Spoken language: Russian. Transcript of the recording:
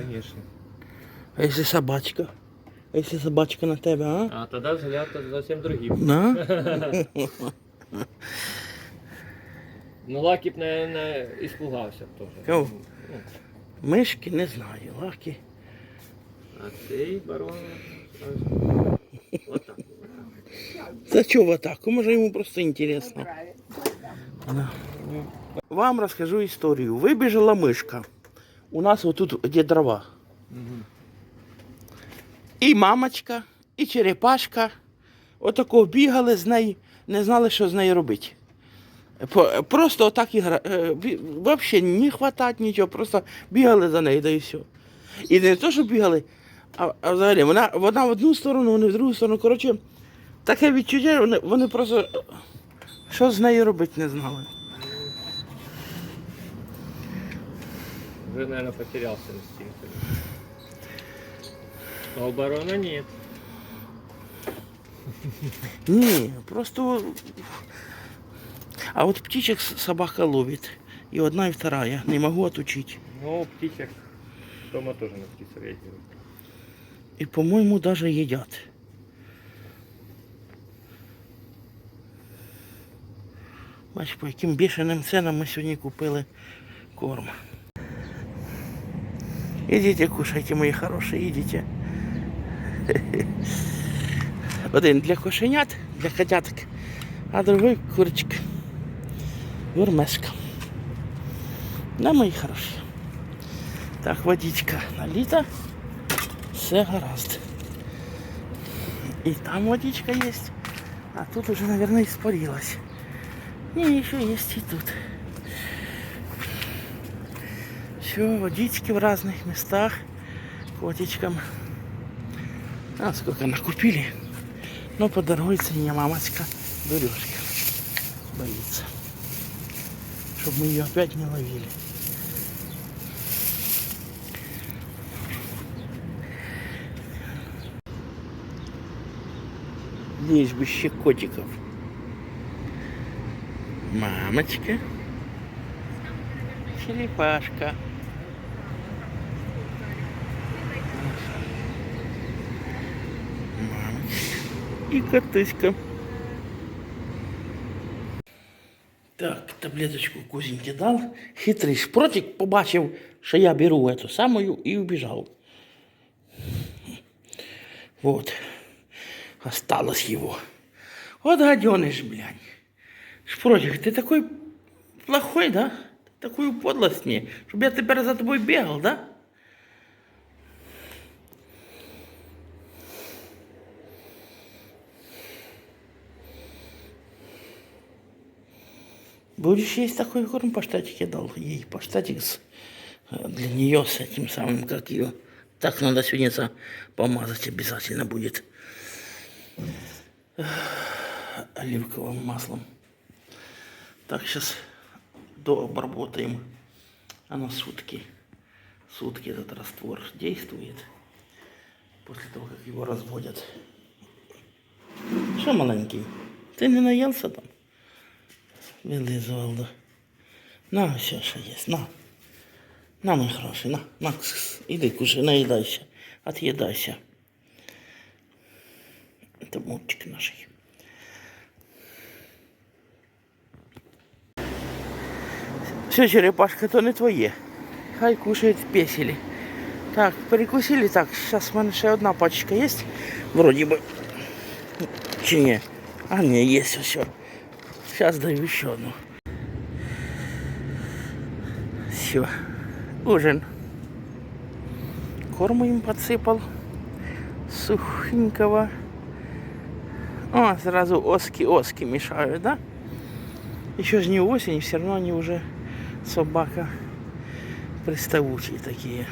Конечно. А якщо собачка? А якщо собачка на тебе, а? А тогда взгляд зовсім другий. Да? Ну, Лакі б, наверное, іспугався б теж. Кого? Ну, Мишки не знаю, лаки. А цей барон... Вот так. Та чого в атаку? Може йому просто інтересно. Да. Вам розкажу історію. Вибіжала мишка. У нас отут де дрова. І мамочка, і черепашка. Отако бігали з нею, не знали, що з нею робити. Просто отак і гра. е, Взагалі не хватать нічого, просто бігали за нею, да і все. І не то, що бігали, а, а взагалі вона, вона в одну сторону, вони в другу сторону. Коротше, таке відчуття, вони, вони просто е, що з нею робити не знали. Вже, наверное, потерялся инстинкт. А у барона нет. Ні, просто. А от птичек собака ловит. И одна, и вторая. Не могу отучить. Ну, птичек дома тоже на птиц реагирует. И, по-моему, даже едят. Бач, по яким бешеним ценам ми сьогодні купили корм. Ідіть, кушайте, мої хороші, ідіть. Один для кошенят, для котяток, а другой курочка. Вермеска. Да, мої хороші. Так, водичка налита. Все гаразд. И там водичка есть. А тут уже, наверное, испарилась. Не, еще есть и тут. Все, водички в разных местах. Котичкам. А сколько накупили. Но по дороге меня мамочка дурежка. Боится. Чтобы мы ее опять не ловили. Еще котиков. Мамочка. Черепашка. И котыська. Так, таблеточку кузеньки дал. Хитрий шпротик побачив, що я беру эту самую и убежал. Вот. Осталось его. Вот гаденыш, блядь. Шпротик, ты такой плохой, да? Такую подлость мне, чтобы я теперь за тобой бегал, да? Будешь есть такой корм, паштатик я дал ей. Паштатик с, э, для нее с этим самым, как ее. Так надо сегодня за- помазать обязательно будет. оливковым маслом. Так, сейчас дообработаем. Оно сутки. Сутки этот раствор действует. После того, как его разводят. Что, маленький, ты не наелся там? Вылизывал, да? На, все, что есть, на. На, мой хороший, на, на, кс-кс. иди кушай, наедайся, отъедайся. Это мультик наших. Все, черепашка, то не твоє. Хай кушають песелі. Так, перекусили. Так, зараз в мене ще одна пачка є. Вроді би. Чи ні? А ні, є все. Зараз даю ще одну. Все. Ужин. Корму им подсыпал. Сухенького. О, сразу оски-оски мешают, да? Еще же не осень, все равно они уже собака приставучие такие.